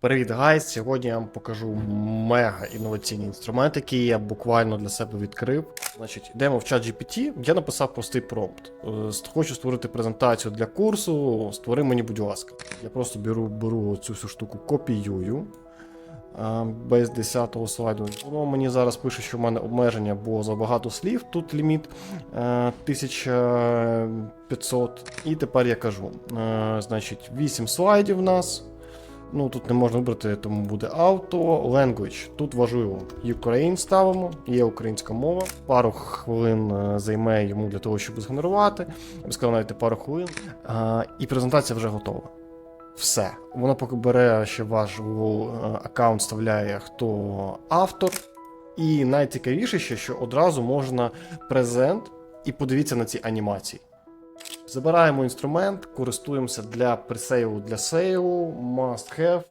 Привіт, гайс! Сьогодні я вам покажу мега інноваційний інструмент, який я буквально для себе відкрив. Значить, йдемо в чат GPT. Я написав простий промпт. Е, Хочу створити презентацію для курсу. Створи мені, будь ласка. Я просто беру, беру цю всю штуку, копіюю. е, Без 10-го слайду. Воно мені зараз пише, що в мене обмеження, бо забагато слів. Тут ліміт е, 1500. І тепер я кажу: е, значить, 8 слайдів в нас. Ну, тут не можна вибрати, тому буде auto, language. Тут важливо Ukraine ставимо, є українська мова. Пару хвилин е, займе йому для того, щоб згенерувати. Я б сказав, навіть пару хвилин. А, і презентація вже готова. Все. Воно поки бере ще ваш е, аккаунт, вставляє хто автор. І найцікавіше ще, що одразу можна презент і подивіться на ці анімації. Забираємо інструмент, користуємося для пресейлу для сейлу, must have.